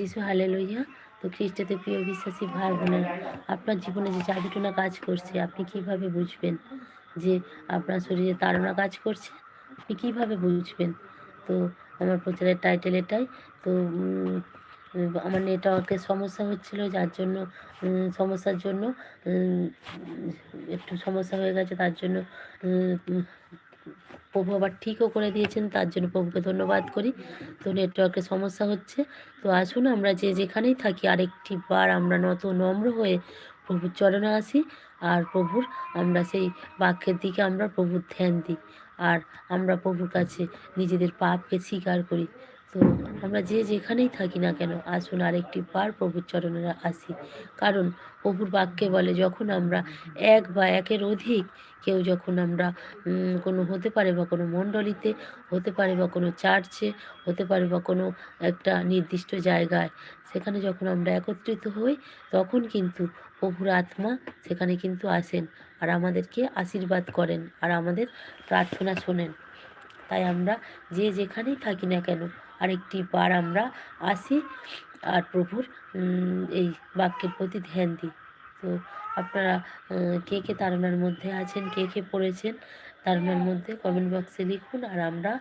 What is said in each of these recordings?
যিশু হালে লইয়া তো খ্রিস্টতে প্রিয় বিশ্বাসী ভাই বোনের আপনার জীবনে যে জাদুটনা কাজ করছে, আপনি কীভাবে বুঝবেন যে আপনার শরীরে তাড়না কাজ করছে? আপনি কীভাবে বুঝবেন? তো আমার প্রচারের টাইটেল এটাই। তো আমার নেটওয়ার্কের সমস্যা হচ্ছিল, যার জন্য সমস্যার জন্য একটু সমস্যা হয়ে গেছে, তার জন্য প্রভু আবার ঠিকও করে দিয়েছেন, তার জন্য প্রভুকে ধন্যবাদ করি। তো নেটওয়ার্কের সমস্যা হচ্ছে। তো আসুন আমরা যে যেখানেই থাকি, আরেকটি বার আমরা নত নম্র হয়ে প্রভুর চরণে আসি আর প্রভুর আমরা সেই বাক্যের দিকে আমরা প্রভুর ধ্যান দিই। আর আমরা প্রভুর কাছে নিজেদের পাপকে স্বীকার করি। তো আমরা যে যেখানেই থাকি না কেন, আসুন আরেকটি বার প্রভুর চরণে আসি। কারণ প্রভুর বাক্যে বলে, যখন আমরা এক বা একের অধিক, কেউ যখন আমরা কোনো হতে পারে বা কোনো মণ্ডলীতে, হতে পারে বা কোনো চার্চে, হতে পারে বা কোনো একটা নির্দিষ্ট জায়গায়, সেখানে যখন আমরা একত্রিত হই, তখন কিন্তু প্রভুর আত্মা সেখানে কিন্তু আসেন আর আমাদেরকে আশীর্বাদ করেন আর আমাদের প্রার্থনা শোনেন। তাই আমরা যে যেখানেই থাকি না কেন, আরেকটি বার আমরা আসি আর প্রভুর এই বাক্যের প্রতি ধ্যান দিই। তো আপনারা কে কে তারানার মধ্যে আছেন, কে কে পড়েছেন, তারানার মধ্যে কমেন্ট বক্সে লিখুন আর আমরা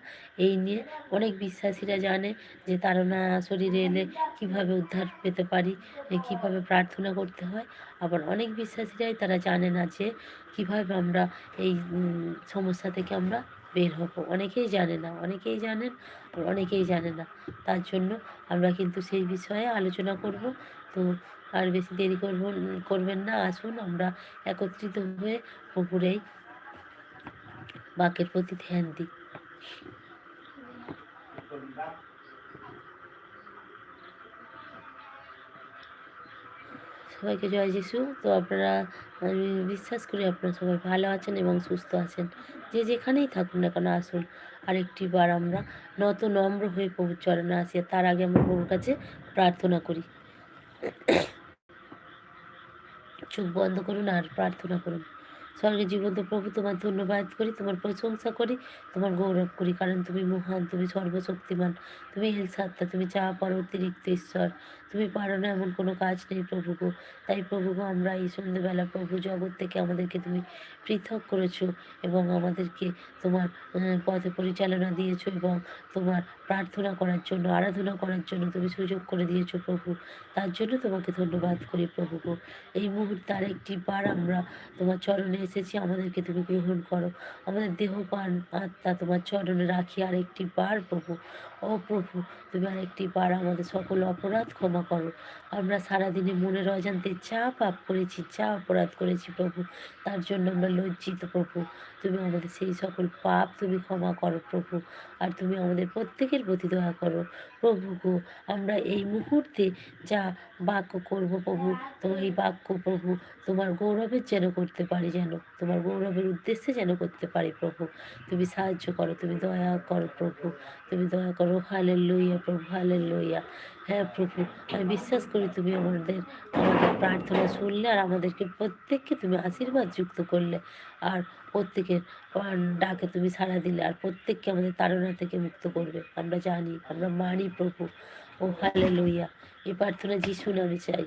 এই নিয়ে অনেক বিশ্বাসীরা জানে যে তারা শরীরে এলে কীভাবে উদ্ধার পেতে পারি কীভাবে প্রার্থনা করতে হয়। আবার অনেক বিশ্বাসীরাই তারা জানে না যে কীভাবে আমরা এই সমস্যা থেকে আমরা বের হব। অনেকেই জানে না, অনেকেই জানেন অনেকেই জানে না। তার জন্য আমরা কিন্তু সেই বিষয়ে আলোচনা করব। তো আর বেশি দেরি করব, করবেন না। আসুন, আমরা একত্রিত হয়ে পুকুরেই বাকের প্রতি ধ্যান দিই। সবাইকে জয় যিশু। তো আপনারা, আমি বিশ্বাস করি আপনারা সবাই ভালো আছেন এবং সুস্থ আছেন। যে যেখানেই থাকুন না কেন, আসুন। আরেকটি বার আমরা নত নম্র হয়ে প্রভুর চরণে আসি তার আগে আমরা প্রভুর কাছে প্রার্থনা করি। চোখ বন্ধ করুন আর প্রার্থনা করুন। স্বর্গে জীবন্ত প্রভু, তোমার ধন্যবাদ করি, তোমার প্রশংসা করি, তোমার গৌরব করি, কারণ তুমি মহান, তুমি সর্বশক্তিমান, তুমি হিলসাত্তা তুমি চা পর অতিরিক্ত ঈশ্বর, তুমি পারো না এমন কোনো কাজ নেই প্রভুগো তাই প্রভুগো আমরা এই সন্ধ্যেবেলা প্রভু জগৎ থেকে আমাদেরকে তুমি পৃথক করেছ এবং আমাদেরকে তোমার পথে পরিচালনা দিয়েছ এবং তোমার প্রার্থনা করার জন্য, আরাধনা করার জন্য তুমি সুযোগ করে দিয়েছ প্রভু। তার জন্য তোমাকে ধন্যবাদ করি প্রভুগো এই মুহূর্তে আরেকটি বার আমরা তোমার চরণে এসেছি, আমাদেরকে তুমি গ্রহণ করো। আমাদের দেহ পান আত্মা তোমার চরণে রাখি, আরেকটি বার প্রভু। ও প্রভু, তুমি আরেকটি বার আমাদের সকল অপরাধ ক্ষমা করো। আমরা সারাদিনে মনের অজান্তে যা পাপ করেছি যা অপরাধ করেছি প্রভু। তার জন্য আমরা লজ্জিত প্রভু। তুমি আমাদের সেই সকল পাপ তুমি ক্ষমা করো প্রভু, আর তুমি আমাদের প্রত্যেকের প্রতি দয়া করো। প্রভু গো, আমরা এই মুহূর্তে যা বাক্য করব প্রভু, তোমার এই বাক্য প্রভু, তোমার গৌরবের যেন করতে পারি যেন, তোমার গৌরবের উদ্দেশ্যে যেন করতে পারি প্রভু। তুমি সাহায্য করো, তুমি দয়া করো প্রভু, তুমি দয়া করো হালের লইয়া প্রভু হালের লইয়া হ্যাঁ প্রভু, আমি বিশ্বাস করি তুমি আমাদের আমাদের প্রার্থনা শুনলে আর আমাদেরকে প্রত্যেককে তুমি আশীর্বাদ যুক্ত করলে। আর প্রত্যেকের ডাকে তুমি সাড়া দিলে আর প্রত্যেককে আমাদের তাড়না থেকে মুক্ত করবে। আমরা জানি, আমরা মানি প্রভু। ও হালে লইয়া এই প্রার্থনা যিশু নামে চাই।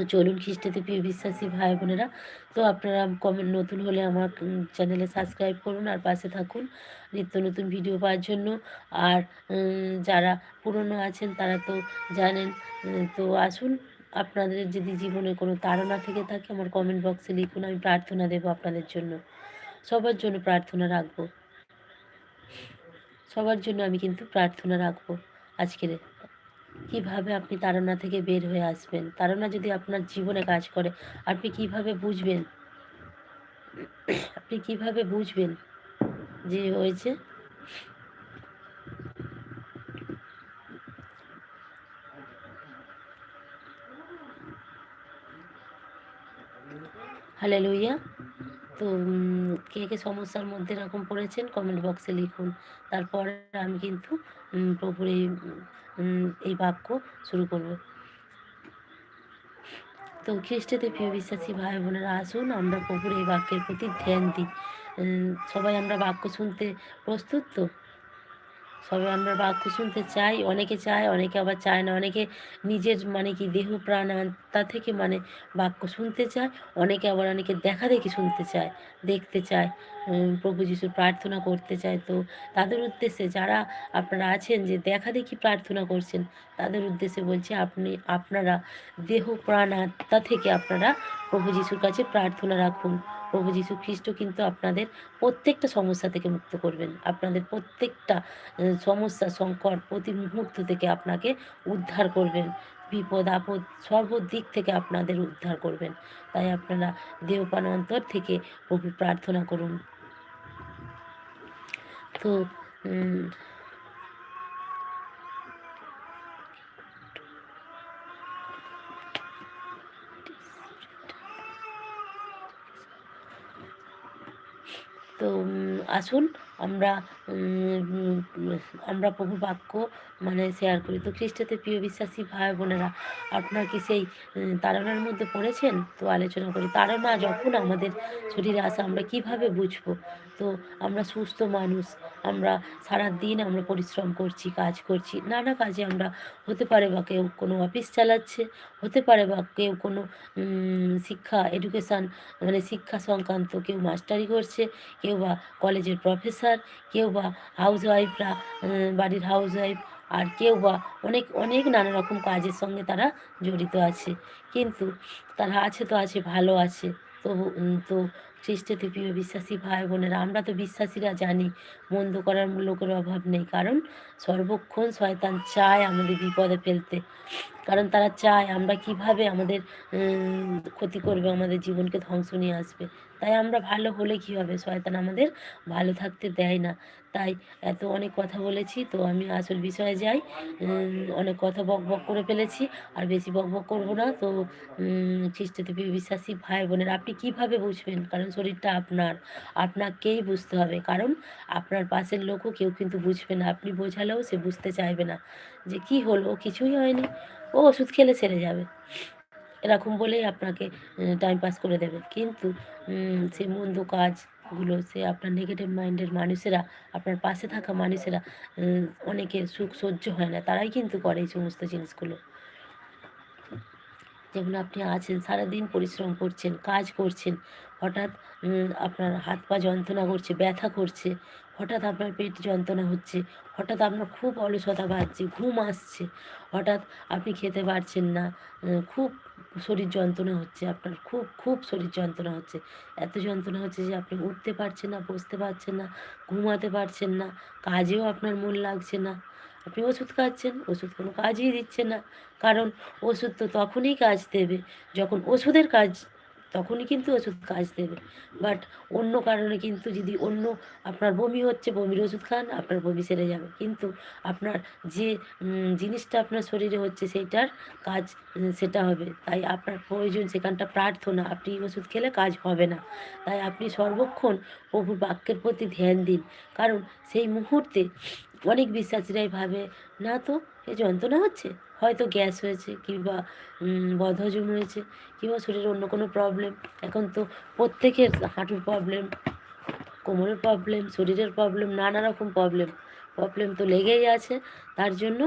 তো চলুন খ্রিস্টতে প্রিয় বিশ্বাসী ভাই বোনেরা, তো আপনারা কমেন্ট নতুন হলে আমার চ্যানেলে সাবস্ক্রাইব করুন আর পাশে থাকুন নিত্য নতুন ভিডিও পাওয়ার জন্য। আর যারা পুরনো আছেন তারা তো জানেন তো আসুন আপনাদের যদি জীবনে কোনো তাড়না থেকে থাকে আমার কমেন্ট বক্সে লিখুন, আমি প্রার্থনা দেবো আপনাদের জন্য। সবার জন্য প্রার্থনা রাখব। সবার জন্য আমি কিন্তু প্রার্থনা রাখব। আজকের কীভাবে আপনি তাড়না থেকে বের হয়ে আসবেন? তাড়না যদি আপনার জীবনে কাজ করে, আপনি কীভাবে বুঝবেন? আপনি কীভাবে বুঝবেন যে হয়েছে হ্যালো লুইয়া তো কে কে সমস্যার মধ্যে এরকম পড়েছেন কমেন্ট বক্সে লিখুন। তারপরে আমি কিন্তু প্রভুর এই এই বাক্য শুরু করব। তো খ্রিস্টেতে প্রিয় বিশ্বাসী ভাই বোনেরা, আসুন আমরা প্রভুর এই বাক্যের প্রতি ধ্যান দিই। সবাই আমরা বাক্য শুনতে প্রস্তুত তো? সবে আমরা বাক্য শুনতে চাই, অনেকে চায়, অনেকে আবার চায় না। অনেকে নিজের মানে কি দেহ, প্রাণ, আত্মা থেকে মানে বাক্য শুনতে চায়, অনেকে আবার অনেকে দেখা দেখি শুনতে চায়, দেখতে চায় প্রভু যিশুর প্রার্থনা করতে চায়। তো তাদের উদ্দেশ্যে যারা আপনারা আছেন যে দেখা দেখি প্রার্থনা করছেন, তাদের উদ্দেশ্যে বলছি আপনি, আপনারা দেহ, প্রাণ, আত্মা থেকে আপনারা প্রভু যিশুর কাছে প্রার্থনা রাখুন। প্রভু যীশু খ্রিস্ট কিন্তু আপনাদের প্রত্যেকটা সমস্যা থেকে মুক্ত করবেন। আপনাদের প্রত্যেকটা সমস্যা, সংকট প্রতি মুহূর্ত থেকে আপনাকে উদ্ধার করবেন। বিপদ, আপদ সর্বদিক থেকে আপনাদের উদ্ধার করবেন। তাই আপনারা দেহপান অন্তর থেকে প্রভু প্রার্থনা করুন। তো তো আসুন আমরা আমরা প্রভু বাক্য মানে শেয়ার করি। তো খ্রিস্টতে প্রিয় বিশ্বাসী ভাই বোনেরা, আপনার কি সেই তাড়নার মধ্যে পড়েছেন? তো আলোচনা করি। তাড়না যখন আমাদের শরীরে আসে, আমরা কীভাবে বুঝব? তো আমরা সুস্থ মানুষ, আমরা সারা দিন আমরা পরিশ্রম করছি, কাজ করছি। নানা কাজে আমরা, হতে পারে বা কেউ কোনো অফিস চালাচ্ছে, হতে পারে বা কেউ কোনো শিক্ষা এডুকেশান মানে শিক্ষা সংক্রান্ত কেউ মাস্টারি করছে, কেউ বা কলেজের প্রফেসর কেউ বা হাউস ওয়াইফরা বাড়ির হাউস ওয়াইফ আর কেউ বা অনেক অনেক নানা রকম কাজের সঙ্গে তারা জড়িত আছে। কিন্তু তারা আছে তো আছে, ভালো আছে। তবু তো খ্রিস্টতে প্রিয় বিশ্বাসী ভাই বোনেরা। আমরা তো বিশ্বাসীরা জানি, মন্দ করার লোকের অভাব নেই। কারণ সর্বক্ষণ শয়তান চায় আমাদের বিপদে ফেলতে। কারণ তারা চায় আমরা কীভাবে আমাদের ক্ষতি করবে, আমাদের জীবনকে ধ্বংস নিয়ে আসবে। তাই আমরা ভালো হলে কী হবে? শয়তান আমাদের ভালো থাকতে দেয় না। তাই এত অনেক কথা বলেছি, তো আমি আসল বিষয়ে যাই। অনেক কথা বক বক করে ফেলেছি, আর বেশি বক বক করব না। তো খ্রিস্টদেবী বিশ্বাসী ভাই বোনের, আপনি কীভাবে বুঝবেন? কারণ শরীরটা আপনার, আপনাকেই বুঝতে হবে। কারণ আপনার পাশের লোকও কেউ কিন্তু বুঝবে না। আপনি বোঝালেও সে বুঝতে চাইবে না যে কি হলো, কিছুই হয়নি। ও ওষুধ খেলে সেরে যাবে। এরকম বলেই আপনাকে টাইম পাস করে দেবে। কিন্তু সে মন্দ কাজগুলো, সে আপনার নেগেটিভ মাইন্ডের মানুষেরা, আপনার পাশে থাকা মানুষেরা অনেকের সুখ সহ্য হয় না। তারাই কিন্তু করে এই সমস্ত জিনিসগুলো। যেমন আপনি আছেন, সারাদিন পরিশ্রম করছেন, কাজ করছেন হঠাৎ আপনার হাত পা যন্ত্রণা করছে, ব্যথা করছে, হঠাৎ আপনার পেট যন্ত্রণা হচ্ছে, হঠাৎ আপনার খুব অলসতা বাড়ছে, ঘুম আসছে, হঠাৎ আপনি খেতে পারছেন না খুব শরীর যন্ত্রণা হচ্ছে, আপনার খুব খুব শরীর যন্ত্রণা হচ্ছে, এত যন্ত্রণা হচ্ছে যে আপনি উঠতে পারছেন না, বসতে পারছেন না, ঘুমাতে পারছেন না, কাজেও আপনার মন লাগছে না, আপনি ওষুধ খাচ্ছেন, ওষুধ কোনো কাজই দিচ্ছে না, কারণ ওষুধ তো তখনই কাজ দেবে, যখন ওষুধের কাজ তখনই কিন্তু ওষুধ কাজ দেবে। বাট অন্য কারণে কিন্তু যদি অন্য আপনার বমি হচ্ছে, বমির ওষুধ খান, আপনার বমি সেরে যাবে। কিন্তু আপনার যে জিনিসটা আপনার শরীরে হচ্ছে সেইটার কাজ সেটা হবে। তাই আপনার প্রয়োজন সেখানটা প্রার্থনা, আপনি ওষুধ খেলে কাজ হবে না। তাই আপনি সর্বক্ষণ প্রভুর বাক্যের প্রতি ধ্যান দিন। কারণ সেই মুহূর্তে অনেক বিশ্বাসীরাই ভাবে, না তো, এ যন্ত্রণা হচ্ছে? হয়তো গ্যাস হয়েছে কিংবা বদহজম হয়েছে কিংবা শরীরে অন্য কোনো প্রবলেম এখন তো প্রত্যেকের হাঁটুর প্রবলেম কোমরের প্রবলেম শরীরের প্রবলেম নানা রকম প্রবলেম প্রবলেম তো লেগেই আছে। তার জন্য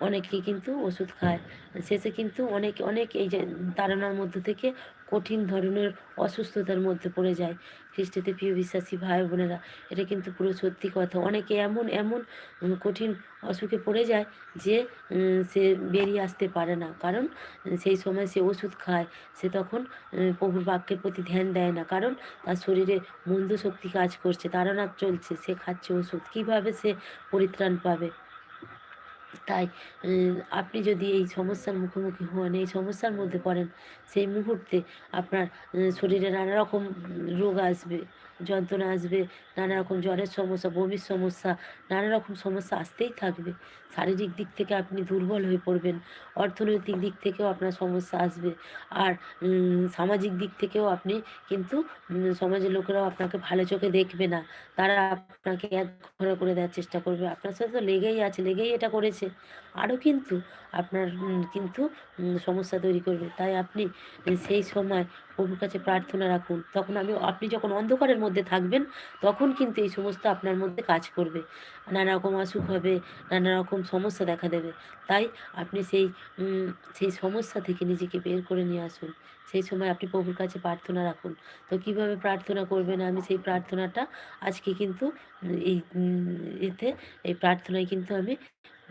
অনেকেই কিন্তু ওষুধ খায়। শেষে কিন্তু অনেক অনেক এই যে, তাড়নার মধ্যে থেকে কঠিন ধরনের অসুস্থতার মধ্যে পড়ে যায়। খ্রিস্টিতে প্রিয় বিশ্বাসী ভাই বোনেরা, এটা কিন্তু পুরো সত্যি কথা। অনেকে এমন এমন কঠিন অসুখে পড়ে যায় যে সে বেরিয়ে আসতে পারে না। কারণ সেই সময় সে ওষুধ খায়। সে তখন প্রভুর বাক্যের প্রতি ধ্যান দেয় না। কারণ, তার শরীরে মন্দ শক্তি কাজ করছে তারা চলছে, সে খাচ্ছে ওষুধ। কীভাবে সে পরিত্রাণ পাবে? তাই আপনি যদি এই সমস্যার মুখোমুখি হন, এই সমস্যার মধ্যে পড়েন, সেই মুহূর্তে আপনার শরীরে নানা রকম রোগ আসবে। যন্ত্রণা আসবে, নানা রকম জ্বরের সমস্যা, বমির সমস্যা, নানা রকম সমস্যা আসতেই থাকবে। শারীরিক দিক থেকে আপনি দুর্বল হয়ে পড়বেন, অর্থনৈতিক দিক থেকেও আপনার সমস্যা আসবে আর সামাজিক দিক থেকেও আপনি কিন্তু সমাজের লোকেরাও আপনাকে ভালো চোখে দেখবে না। তারা আপনাকে এক ঘরে করে দেওয়ার চেষ্টা করবে। আপনার সাথে তো লেগেই আছে, লেগেই এটা করেছে। আরও কিন্তু আপনার কিন্তু সমস্যা তৈরি করবে। তাই আপনি সেই সময় প্রভুর কাছে প্রার্থনা রাখুন। তখন আমি, আপনি যখন অন্ধকারের মধ্যে থাকবেন, তখন কিন্তু এই সমস্ত আপনার মধ্যে কাজ করবে। নানা রকম অসুখ হবে নানা রকম সমস্যা দেখা দেবে। তাই আপনি সেই সেই সমস্যা থেকে নিজেকে বের করে নিয়ে আসুন। সেই সময় আপনি প্রভুর কাছে প্রার্থনা রাখুন। তো কীভাবে প্রার্থনা করবেন আমি সেই প্রার্থনাটা আজকে কিন্তু এই এতে এই প্রার্থনায় কিন্তু আমি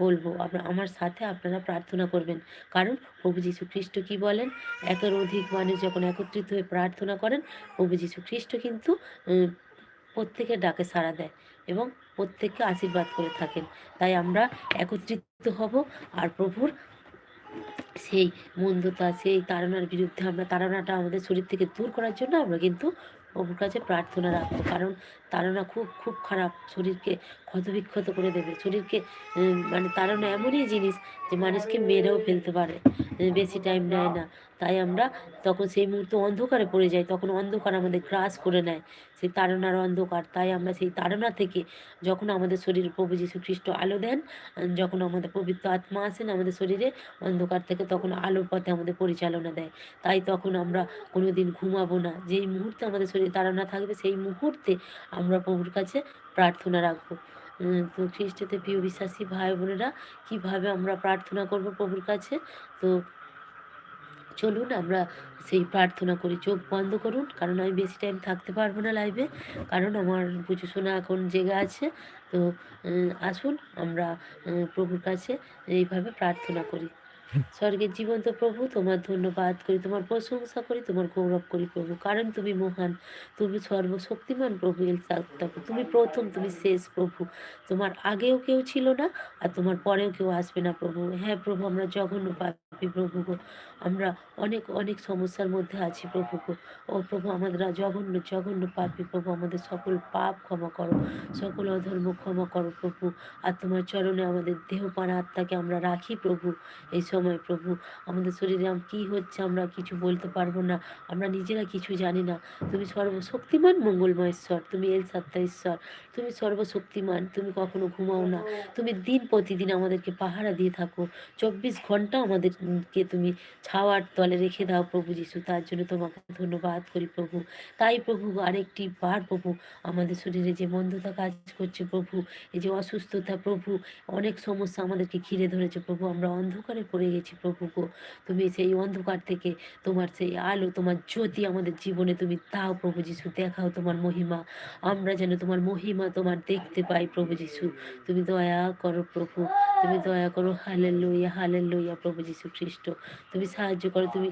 বলব আমার সাথে আপনারা প্রার্থনা করবেন। কারণ প্রভু যীশু খ্রিস্ট কী বলেন? একের অধিক মানুষ যখন একত্রিত হয়ে প্রার্থনা করেন, প্রভু যীশু খ্রিস্ট কিন্তু প্রত্যেকের ডাকে সাড়া দেয় এবং প্রত্যেককে আশীর্বাদ করে থাকেন। তাই আমরা একত্রিত হব আর প্রভুর সেই মন্দতা, সেই তাড়নার বিরুদ্ধে আমরা তাড়নাটা আমাদের শরীর থেকে দূর করার জন্য আমরা কিন্তু প্রভুর কাছে প্রার্থনা রাখব। কারণ তাড়না খুব খুব খারাপ। শরীরকে ক্ষতবিক্ষত করে দেবে। শরীরকে মানে তাড়না এমনই জিনিস যে মানুষকে মেরেও ফেলতে পারে। বেশি টাইম নেয় না। তাই আমরা তখন সেই মুহূর্তে অন্ধকারে পড়ে যাই। তখন অন্ধকার আমাদের গ্রাস করে নেয় সেই তাড়নার অন্ধকার। তাই আমরা সেই তাড়না থেকে যখন আমাদের শরীরে প্রভু খ্রিস্ট আলো দেন, যখন আমাদের পবিত্র আত্মা আসেন আমাদের শরীরে অন্ধকার থেকে, তখন আলোর পথে আমাদের পরিচালনা দেয়। তাই তখন আমরা কোনো দিন ঘুমাবো না। যেই মুহূর্তে আমাদের শরীরে তাড়না থাকবে, সেই মুহূর্তে আমরা প্রভুর কাছে প্রার্থনা রাখব। তো খ্রিস্টতে প্রিয় বিশ্বাসী ভাই বোনেরা, কীভাবে আমরা প্রার্থনা করব প্রভুর কাছে? তো চলুন, আমরা সেই প্রার্থনা করি চোখ বন্ধ করুন, কারণ আমি বেশি টাইম থাকতে পারব না লাইভে কারণ আমার পুজো শোনা এখন জেগে আছে। তো আসুন, আমরা প্রভুর কাছে এইভাবে প্রার্থনা করি। স্বর্গের জীবন্ত প্রভু, তোমার ধন্যবাদ করি, তোমার প্রশংসা করি, তোমার গৌরব করি প্রভু। কারণ তুমি মহান, তুমি সর্বশক্তিমান প্রভু এলসাত্তাপু তুমি প্রথম, তুমি শেষ প্রভু। তোমার আগেও কেউ ছিল না, আর তোমার পরেও কেউ আসবে না প্রভু। হ্যাঁ প্রভু, আমরা জঘন্য পাপি প্রভু গো। আমরা অনেক অনেক সমস্যার মধ্যে আছি প্রভু গো। ও প্রভু, আমাদের জঘন্য জঘন্য পাপি প্রভু, আমাদের সকল পাপ ক্ষমা করো, সকল অধর্ম ক্ষমা করো প্রভু। আর তোমার চরণে আমাদের দেহ পান আত্মাকে আমরা রাখি প্রভু। এই সময়, প্রভু। আমাদের শরীরে কী হচ্ছে আমরা কিছু বলতে পারব না। আমরা নিজেরা কিছু জানি না। তুমি সর্বশক্তিমান মঙ্গলময় ঈশ্বর, তুমি এল সাত্তা ঈশ্বর। তুমি সর্বশক্তিমান, তুমি কখনো ঘুমাও না। তুমি দিন প্রতিদিন আমাদেরকে পাহারা দিয়ে থাকো। চব্বিশ ঘণ্টা আমাদেরকে তুমি ছাওয়ার তলে রেখে দাও প্রভু যিশু। তার জন্য তোমাকে ধন্যবাদ করি প্রভু। তাই প্রভু, আরেকটি বার প্রভু, আমাদের শরীরে যে মন্দতা কাজ করছে প্রভু, এই যে অসুস্থতা প্রভু, অনেক সমস্যা আমাদেরকে ঘিরে ধরেছে প্রভু। আমরা অন্ধকারে পড়ে গেছি প্রভু গো। তুমি সেই অন্ধকার থেকে তোমার সেই আলো, তোমার জ্যোতি আমাদের জীবনে তুমি তাও প্রভু যিশু, দেখাও তোমার মহিমা। আমরা যেন তোমার মহিমা তোমার দেখতে পাই প্রভু যিশু। তুমি দয়া করো প্রভু। তুমি দয়া করো হালের লইয়া হালের লইয়া প্রভু যীশু খ্রিস্ট। তুমি সাহায্য করো, তুমি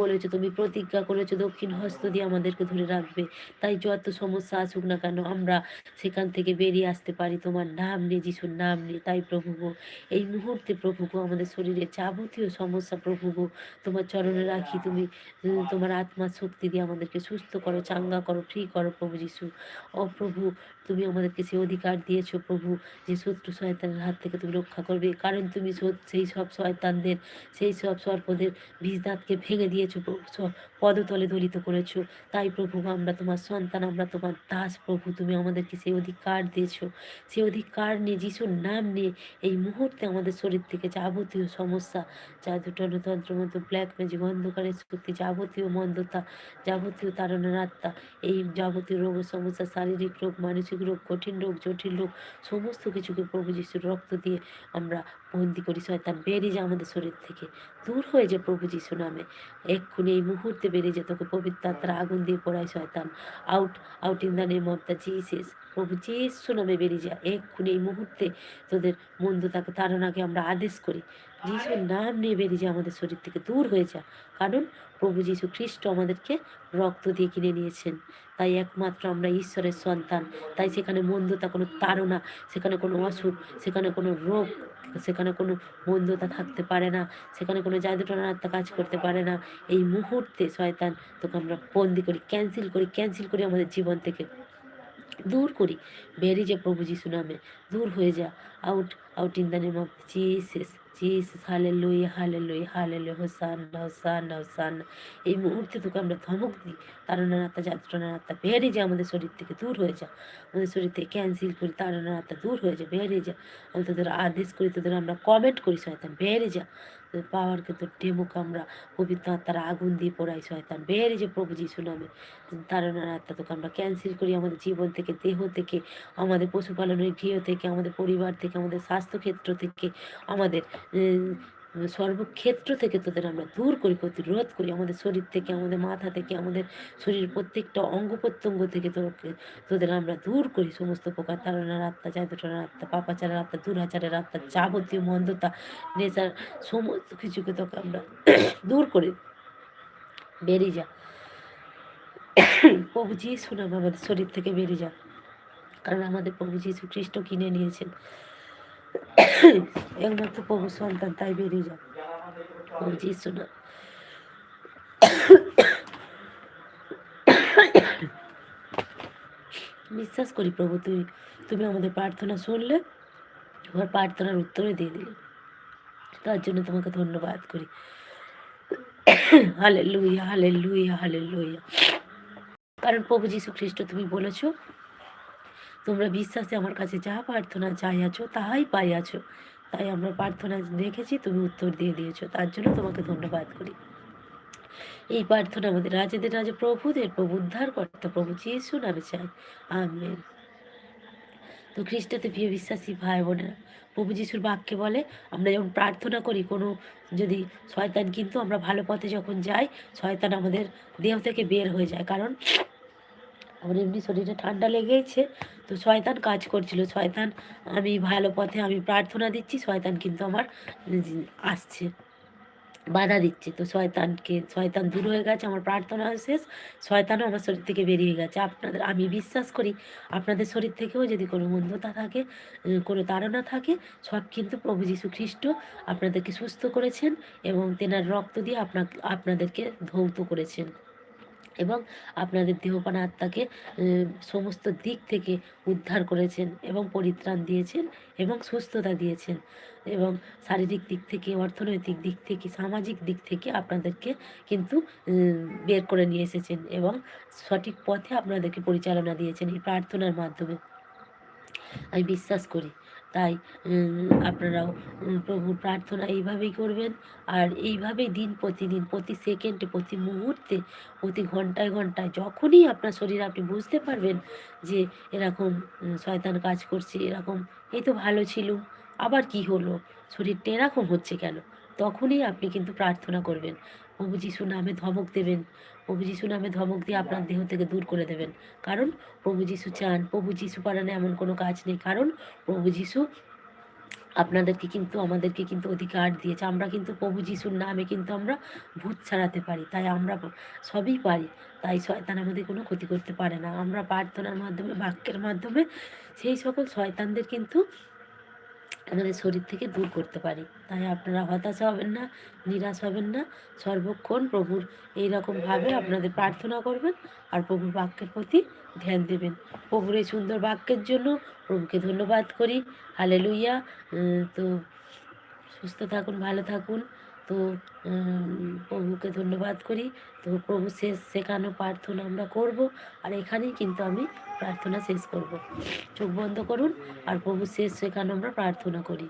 বলেছ, তুমি প্রতিজ্ঞা করেছ, দক্ষিণ হস্ত দিয়ে আমাদেরকে ধরে রাখবে। তাই যত সমস্যা আসুক না কেন, আমরা সেখান থেকে বেরিয়ে আসতে পারি। তোমার নাম নিয়ে, যিশুর নাম নিয়ে, তাই প্রভু গো, এই মুহূর্তে প্রভু গো, আমাদের শরীরে যাবতীয় সমস্যা প্রভু গো, তোমার চরণে রাখি। তুমি তোমার আত্মার শক্তি দিয়ে আমাদেরকে সুস্থ করো, চাঙ্গা করো, ফ্রি করো, প্রভু যিশু। ও প্রভু, তুমি আমাদেরকে সেই অধিকার দিয়েছ প্রভু, যে শত্রু শয়তানের হাত থেকে তুমি রক্ষা করবে। কারণ তুমি সেই সব শয়তানদের, সেই সব সর্পদের বীজ দাঁতকে ভেঙে দিয়েছ পদতলে দলিত করেছ। তাই প্রভু, আমরা তোমার সন্তান, আমরা তোমার দাস প্রভু। তুমি আমাদেরকে সেই অধিকার দিয়েছ। সেই অধিকার নিয়ে যিশুর নাম নিয়ে এই মুহূর্তে আমাদের শরীর থেকে যাবতীয় সমস্যা জাদু তন্ত্র মতো ব্ল্যাক ম্যাজিক, অন্ধকারের শক্তি, যাবতীয় মন্দতা, যাবতীয় তারণার আত্মা, এই যাবতীয় রোগ সমস্যা, শারীরিক রোগ, মানসিক রোগ, কঠিন রোগ, জটিল রোগ, সমস্ত কিছুকে প্রভু যিশুর রক্ত দিয়ে আমরা বন্দি করি, শয়তান বেরিয়ে যায় আমাদের শরীর থেকে। দূর হয়ে যায় প্রভু যিশু নামে। এক্ষুনি এই মুহূর্তে বেরিয়ে যায়, তোকে পবিত্র আত্মার আগুন দিয়ে পড়ায় শয়তান। Out out in the name of the Jesus প্রভু যিশু নামে বেরিয়ে যায়। এক্ষুনি এই মুহূর্তে তোদের মন্দতাকে তাড়নাকে আমরা আদেশ করি, যিশুর নাম নিয়ে বেরিয়ে যায় আমাদের শরীর থেকে, দূর হয়ে যা কারণ প্রভু যিশু খ্রিস্ট আমাদেরকে রক্ত দিয়ে কিনে নিয়েছেন। তাই একমাত্র আমরা ঈশ্বরের সন্তান। তাই সেখানে মন্দতা কোনো তাড়না, সেখানে কোনো অসুখ, সেখানে কোনো রোগ সেখানে কোনো বন্ধুতা থাকতে পারে না, সেখানে কোনো জাদুটনাত্মা কাজ করতে পারে না। এই মুহূর্তে শয়তান তোকে আমরা বন্দি করি ক্যান্সেল করি ক্যান্সেল করি আমাদের জীবন থেকে। দূর করি, বেরিয়ে যে প্রভু যিশু নামে, দূর হয়ে যা। Out out in the name of Jesus Jesus hallelujah hallelujah hallelujah hosanna hosanna hosanna এই মুহূর্তে তোকে আমরা ধমক দিই। তার আত্মা যাত্রার আত্মা বেরিয়ে যা, আমাদের শরীর থেকে দূর হয়ে যা। আমাদের শরীর থেকে ক্যান্সেল করি তার আত্মা দূর হয়ে যা, বেরিয়ে যা। আমি তোদের আদেশ করি, তোদের আমরা কমেন্ট করি, শয়তান বেড়ে যা। তোদের পাওয়ারকে তোর ডেমুকে আমরা পবিত্র আত্মার আগুন দিয়ে পড়াই, শয়তান। বের যে প্রভু যিশু নামে। তারণার আত্মা তোকে আমরা ক্যান্সেল করি, আমাদের জীবন থেকে, দেহ থেকে, আমাদের পশুপালনের গৃহ থেকে, আমাদের পরিবার থেকে, আমাদের স্বাস্থ্যক্ষেত্র থেকে, আমাদের সর্বক্ষেত্র থেকে তোদের আমরা দূর করি, প্রতিরোধ করি। আমাদের শরীর থেকে, আমাদের মাথা থেকে, আমাদের শরীর প্রত্যেকটা অঙ্গ প্রত্যঙ্গ থেকে তোকে, তোদের আমরা দূর করি। সমস্ত প্রকার তারণার আত্মা চাইতটার আত্মা পাপাচারের আত্মা দুরাচারের আত্মা যাবতীয় মন্দতা নেচার সমস্ত কিছুকে তোকে আমরা দূর করি। বেরিয়ে যা। প্রভু যিশু নাম আমাদের শরীর থেকে বেরিয়ে যা। কারণ আমাদের প্রভু যিশু খ্রিস্ট কিনে নিয়েছেন। একমাত্র প্রভু সন্তান তাই বেরিয়ে প্রভু যিশু না বিশ্বাস করি প্রভু তুই তুমি আমাদের প্রার্থনা শুনলে তোমার প্রার্থনার উত্তরে দিয়ে দিলে তার জন্য তোমাকে ধন্যবাদ করি হালে লুইয়া হালে লুইয়া হালে লুইয়া কারণ প্রভু যীশু খ্রিস্ট তুমি বলেছ তোমরা বিশ্বাসে আমার কাছে যা প্রার্থনা চাইয়াছো, তাহাই পাইয়াছো। তাই আমরা প্রার্থনা রেখেছি, তুমি উত্তর দিয়ে দিয়েছ। তার জন্য তোমাকে ধন্যবাদ করি। এই প্রার্থনা আমাদের রাজাদের রাজা প্রভুদের, প্রভু উদ্ধার কর্তা প্রভু যিশু নামে চাই। আমেন। তো খ্রিস্টতে প্রিয় বিশ্বাসী ভাই বোনেরা, প্রভু যিশুর বাক্যে বলে, আমরা যখন প্রার্থনা করি, কোনো যদি শয়তান কিন্তু আমরা ভালো পথে যখন যাই, শয়তান আমাদের দেহ থেকে বের হয়ে যায়। কারণ আমার এমনি শরীরে ঠান্ডা লেগেছে তো শয়তান কাজ করছিল। শয়তান, আমি ভালো পথে আমি প্রার্থনা দিচ্ছি, শয়তান কিন্তু আমার আসছে, বাধা দিচ্ছে। তো শয়তানকে, শয়তান দূর হয়ে গেছে, আমার প্রার্থনা শেষ, শয়তানও আমার শরীর থেকে বেরিয়ে গেছে। আপনাদের, আমি বিশ্বাস করি, আপনাদের শরীর থেকেও যদি কোনো মন্দতা থাকে কোনো তাড়না থাকে, সব কিন্তু প্রভু যীশু খ্রিস্ট আপনাদেরকে সুস্থ করেছেন এবং তেনার রক্ত দিয়ে আপনা আপনাদেরকে ধৌত করেছেন। এবং আপনাদের দেহপান আত্মাকে সমস্ত দিক থেকে উদ্ধার করেছেন এবং পরিত্রাণ দিয়েছেন এবং সুস্থতা দিয়েছেন। এবং শারীরিক দিক থেকে, অর্থনৈতিক দিক থেকে, সামাজিক দিক থেকে আপনাদেরকে কিন্তু বের করে নিয়ে এসেছেন এবং সঠিক পথে আপনাদেরকে পরিচালনা দিয়েছেন এই প্রার্থনার মাধ্যমে। আমি বিশ্বাস করি তাই আপনারাও প্রভুর প্রার্থনা এইভাবেই করবেন। আর এইভাবেই দিন প্রতিদিন, প্রতি সেকেন্ডে, প্রতি মুহূর্তে, প্রতি ঘন্টায় ঘন্টায় যখনই আপনার শরীর আপনি বুঝতে পারবেন যে এরকম শয়তান কাজ করছে, এরকম, এই তো ভালো ছিল আবার কি হলো? শরীরটা এরকম হচ্ছে কেন? তখনই আপনি কিন্তু প্রার্থনা করবেন। প্রভু যিশু নামে ধমক দেবেন। প্রভু যিশু নামে ধমক দিয়ে আপনার দেহ থেকে দূর করে দেবেন। কারণ প্রভু যিশু চান, প্রভু যিশু পারানে এমন কোনো কাজ নেই। কারণ প্রভু যিশু আপনাদেরকে কিন্তু, আমাদেরকে কিন্তু অধিকার দিয়েছে। আমরা কিন্তু প্রভু যিশুর নামে কিন্তু আমরা ভূত ছাড়াতে পারি। তাই আমরা সবই পারি। তাই শয়তান আমাদের কোনো ক্ষতি করতে পারে না। আমরা প্রার্থনার মাধ্যমে, বাক্যের মাধ্যমে সেই সকল শয়তানদের কিন্তু আমাদের শরীর থেকে দূর করতে পারি। তাই আপনারা হতাশা হবেন না, নিরাশ হবেন না, সর্বক্ষণ প্রভুর এইরকমভাবে আপনাদের প্রার্থনা করবেন আর প্রভুর বাক্যের প্রতি ধ্যান দেবেন। প্রভুর এই সুন্দর বাক্যের জন্য প্রভুকে ধন্যবাদ করি। হালে লুইয়া তো সুস্থ থাকুন, ভালো থাকুন। তো প্রভুকে ধন্যবাদ করি। তো প্রভু শেষ, শেখানো প্রার্থনা আমরা করব আর এখানেই কিন্তু আমি প্রার্থনা শেষ করব। চোখ বন্ধ করুন আর প্রভু শেষ, শেখানো আমরা প্রার্থনা করি।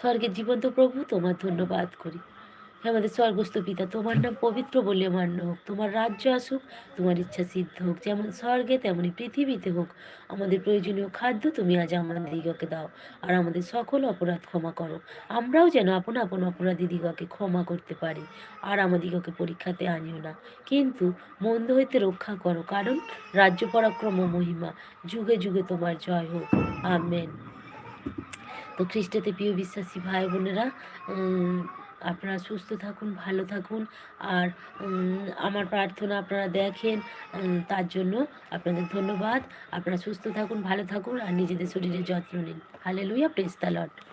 স্বর্গের জীবন্ত প্রভু, তোমার ধন্যবাদ করি। আমাদের স্বর্গস্থ পিতা তোমার নাম পবিত্র বলে মান্য হোক, তোমার রাজ্য আসুক, তোমার ইচ্ছা সিদ্ধ হোক, যেমন স্বর্গে তেমনই পৃথিবীতে হোক। আমাদের প্রয়োজনীয় খাদ্য তুমি আজ আমাদের দিগকে দাও, আর আমাদের সকল অপরাধ ক্ষমা করো। আমরাও যেন আপন আপন অপরাধী দিগকে ক্ষমা করতে পারি, আর আমাদিগকে পরীক্ষাতে আনিও না। কিন্তু মন্দ হইতে রক্ষা করো, কারণ রাজ্য পরাক্রম মহিমা যুগে যুগে তোমার জয় হোক। আমেন। তো খ্রিস্টতে প্রিয় বিশ্বাসী ভাই বোনেরা আপনারা সুস্থ থাকুন, ভালো থাকুন। আর আমার প্রার্থনা আপনারা দেখেন তার জন্য আপনাদের ধন্যবাদ। আপনারা সুস্থ থাকুন, ভালো থাকুন, আর নিজেদের শরীরের যত্ন নিন। হালে লুইয়া প্রেস্তালট লট